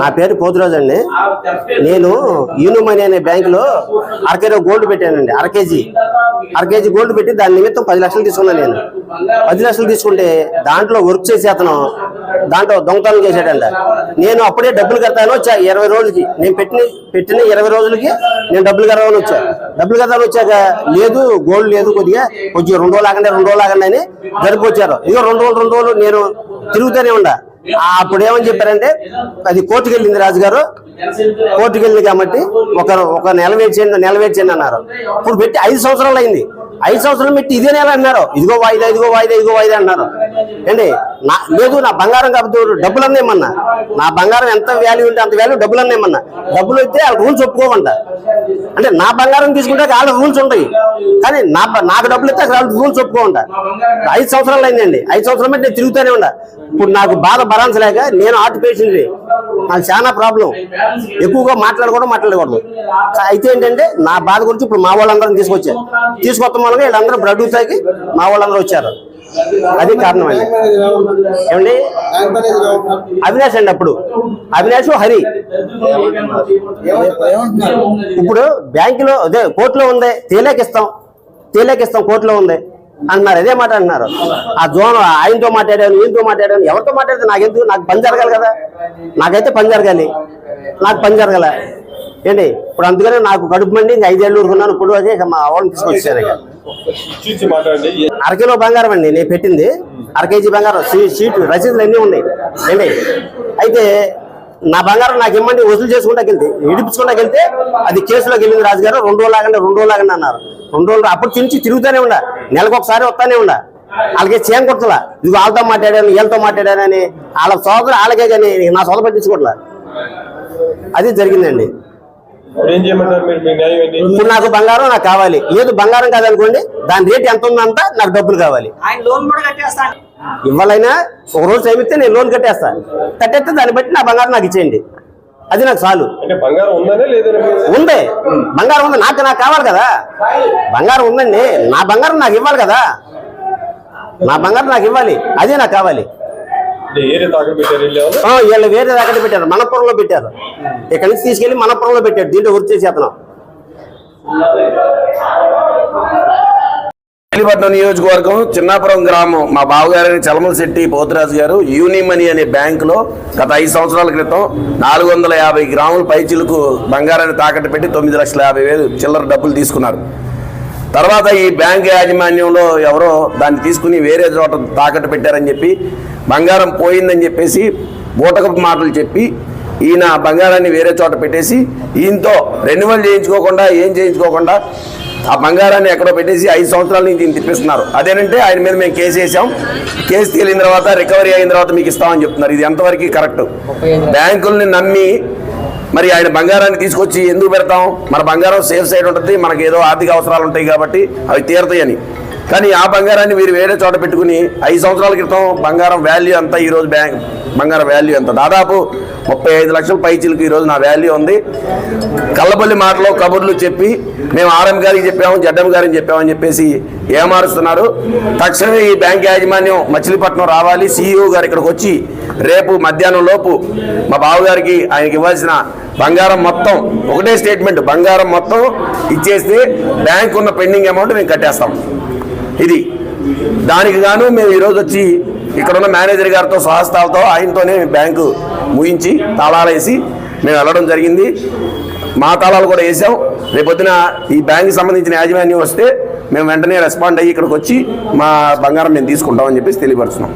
నా పేరు పోతురాజు అండి. నేను యూనుమనీ అనే బ్యాంకులో అరకేజీ గోల్డ్ పెట్టానండి. అరకేజీ. అరకేజీ గోల్డ్ పెట్టి దాని నిమిత్తం పది లక్షలు తీసుకున్నాను నేను. పది లక్షలు తీసుకుంటే దాంట్లో వర్క్ చేసే అతను దాంట్లో దొంగతనం చేశాడంట. నేను అప్పుడే డబ్బులు కడతాను వచ్చా ఇరవై రోజులకి. నేను పెట్టిన పెట్టిన ఇరవై రోజులకి నేను డబ్బులు కడతామని వచ్చా. డబ్బులు కడతాను వచ్చాక లేదు గోల్డ్ లేదు కొద్దిగా కొంచెం రెండు రోజులు ఆగండి రెండు రోజులు ఆగండి అని జరిపి వచ్చారు ఇక రెండు రోజులు రెండు రోజులు నేను తిరుగుతూనే ఉండా. అప్పుడు ఏమని చెప్పారంటే అది కోర్టుకు వెళ్ళింది రాజుగారు. కోర్టుకు వెళ్ళింది కాబట్టి ఒక ఒక నెల వెయిట్ నెల వెయిట్ అన్నారు. ఇప్పుడు పెట్టి ఐదు సంవత్సరాలు అయింది. ఐదు సంవత్సరాలు పెట్టి ఇదే నెల అన్నారు. ఇదిగో వాయిదా ఇదిగో వాయిదా ఇదిగో వాయిదా అన్నారు. ఏంటి? నా లేదు నా బంగారం కాబట్టి డబ్బులు అన్నేమన్నా నా బంగారం ఎంత వాల్యూ ఉంటే అంత వాల్యూ డబ్బులు అన్నేమన్నా డబ్బులు అయితే వాళ్ళ రూల్స్ ఒప్పుకోమంట. అంటే నా బంగారం తీసుకుంటే వాళ్ళ రూల్స్ ఉంటాయి. కానీ నా నాకు డబ్బులు అయితే వాళ్ళ రూల్స్ ఒప్పుకోమంట. ఐదు సంవత్సరాలు అయిందండి. ఐదు సంవత్సరాలు బట్టి నేను తిరుగుతూనే ఉండా ఇప్పుడు నాకు బాధ భరించలేక నేను ఆర్ట్ పేషెంట్ని. నాకు చాలా ప్రాబ్లం ఎక్కువగా మాట్లాడకూడదు మాట్లాడకూడదు. అయితే ఏంటంటే నా బాధ గురించి ఇప్పుడు మా వాళ్ళందరం తీసుకొచ్చారు. తీసుకొస్తాం వల్ల వీళ్ళందరూ బ్లడ్ తాగి మా వాళ్ళందరూ వచ్చారు. అది కారణం అండి ఏమండి? అవినాష్ అండి అప్పుడు. అవినాష్ హరి. ఇప్పుడు బ్యాంకులో అదే కోర్టులో ఉంది తేలేకిస్తాం తేలేకిస్తాం కోర్టులో ఉంది. అన్నారు అదే మాట అంటున్నారు ఆ జోన్ ఆయనతో మాట్లాడాను ఈయనతో మాట్లాడాను ఎవరితో మాట్లాడితే నాకెందుకు? నాకు పని జరగాలి కదా. నాకైతే పని జరగాలి. నాకు పని జరగాల. ఏంటి? ఇప్పుడు అందుకనే నాకు కడుపు మండి ఇంకా ఐదేళ్ళు ఊరుకున్నాను ఇప్పుడు అదే మా వాళ్ళని తీసుకొచ్చాను ఇక. అరకిలో బంగారం అండి నేను పెట్టింది. అరకేజీ బంగారం షీట్ రసీదులు అన్నీ ఉన్నాయి. ఏంటి అయితే నా బంగారం నాకు ఇమ్మండి వసూలు చేసుకుంటా వెళ్తే వెళ్తే అది కేసులోకి వెళ్ళింది రాజుగారు రెండు రోజులు ఆగండి రెండు రోజులు ఆగండి అన్నారు. రెండు రోజులు అప్పుడు తిరిగి తిరుగుతూనే ఉండా నెలకు ఒకసారి వస్తానే ఉండా వాళ్ళకి చేయం కొట్టలా ఇది వాళ్ళతో మాట్లాడాను వీళ్ళతో మాట్లాడానని వాళ్ళ సోదరు వాళ్ళకే కానీ నా సోదరు పట్టించుకోవట్లా అది జరిగిందండి. ఏం చేయమంటారు మీరు? మీ న్యాయం ఏంటి? ఇప్పుడు నాకు బంగారం నాకు కావాలి. లేదు బంగారం కాదనుకోండి దాని రేట్ ఎంత ఉందంత నాకు డబ్బులు కావాలి. ఆయన లోన్ కూడా కట్టేస్తాను ఇవ్వాలైనా ఒక రోజు టైం ఇస్తే నేను లోన్ కట్టేస్తా. కట్టేస్తే దాన్ని బట్టి నా బంగారం నాకు ఇచ్చేయండి. అది నాకు చాలు. అంటే బంగారం ఉందనే లేదని ఉంది. బంగారం ఉంది నాకు నాకు కావాలి కదా. బంగారం ఉందండి. నా బంగారం నాకు ఇవ్వాలి కదా. నా బంగారం నాకు ఇవ్వాలి. అదే నాకు కావాలి. తాకట్టు పెట్టారు వీళ్ళు వేరే దగ్గర పెట్టారు మనపురంలో పెట్టారు. ఇక్కడి నుంచి తీసుకెళ్ళి మనపురంలో పెట్టారు దీంట్లో వృత్తి చేసి అతను మచిలీపట్నం నియోజకవర్గం చిన్నాపురం గ్రామం మా బావగారైన చలమల శెట్టి పోతురాజు గారు యూనిమనీ అనే బ్యాంకులో గత ఐదు సంవత్సరాల క్రితం నాలుగు వందల యాభై గ్రాముల పైచిలకు బంగారాన్ని తాకట్టు పెట్టి తొమ్మిది లక్షల యాభై వేలు చిల్లర డబ్బులు తీసుకున్నారు. తర్వాత ఈ బ్యాంక్ యాజమాన్యంలో ఎవరో దాన్ని తీసుకుని వేరే చోట తాకట్టు పెట్టారని చెప్పి బంగారం పోయిందని చెప్పేసి బూటకపు మాటలు చెప్పి ఈయన బంగారాన్ని వేరే చోట పెట్టేసి ఈయనతో రెన్యువల్ చేయించుకోకుండా ఏం చేయించుకోకుండా ఆ బంగారాన్ని ఎక్కడో పెట్టేసి ఐదు సంవత్సరాల నుంచి దీన్ని తిప్పిస్తున్నారు. అదేనంటే ఆయన మీద మేము కేసు వేసాం కేసు తేలిన తర్వాత రికవరీ అయిన తర్వాత మీకు ఇస్తామని చెప్తున్నారు. ఇది ఎంతవరకు కరెక్ట్ బ్యాంకుల్ని నమ్మి మరి ఆయన బంగారాన్ని తీసుకొచ్చి ఎందుకు పెడతాం? మన బంగారం సేఫ్ సైడ్ ఉంటుంది మనకి ఏదో ఆర్థిక అవసరాలు ఉంటాయి కాబట్టి అవి తీరతాయని. కానీ ఆ బంగారాన్ని మీరు వేరే చోట పెట్టుకుని ఐదు సంవత్సరాల క్రితం బంగారం వాల్యూ అంతా ఈరోజు బ్యాంక్ బంగారం వాల్యూ ఎంత? దాదాపు ముప్పై ఐదు లక్షల పైచీలకు ఈరోజు నా వాల్యూ ఉంది. కళ్ళబల్లి మాటలో కబుర్లు చెప్పి మేము ఆర్ఎం గారికి చెప్పాము జడ్ఎం గారికి చెప్పామని చెప్పేసి ఏమారుస్తున్నారు. తక్షణమే ఈ బ్యాంక్ యాజమాన్యం మచిలీపట్నం రావాలి. సీఈఓ గారు ఇక్కడికి వచ్చి రేపు మధ్యాహ్నం లోపు మా బావగారికి ఆయనకి ఇవ్వాల్సిన బంగారం మొత్తం ఒకటే స్టేట్మెంట్ బంగారం మొత్తం ఇచ్చేస్తే బ్యాంక్ ఉన్న పెండింగ్ అమౌంట్ మేము కట్టేస్తాం. ఇది. దానికి గాను మేము ఈరోజు వచ్చి ఇక్కడ ఉన్న మేనేజర్ గారితో సహస్తాలతో ఆయనతోనే బ్యాంకు ముగించి తాళాలు వేసి మేము వెళ్ళడం జరిగింది. మా తాళాలు కూడా వేసాం. రేపొద్దున ఈ బ్యాంక్ సంబంధించిన యాజమాన్యం వస్తే మేము వెంటనే రెస్పాండ్ అయ్యి ఇక్కడికి వచ్చి మా బంగారం మేము తీసుకుంటామని చెప్పేసి తెలియపరుచున్నాం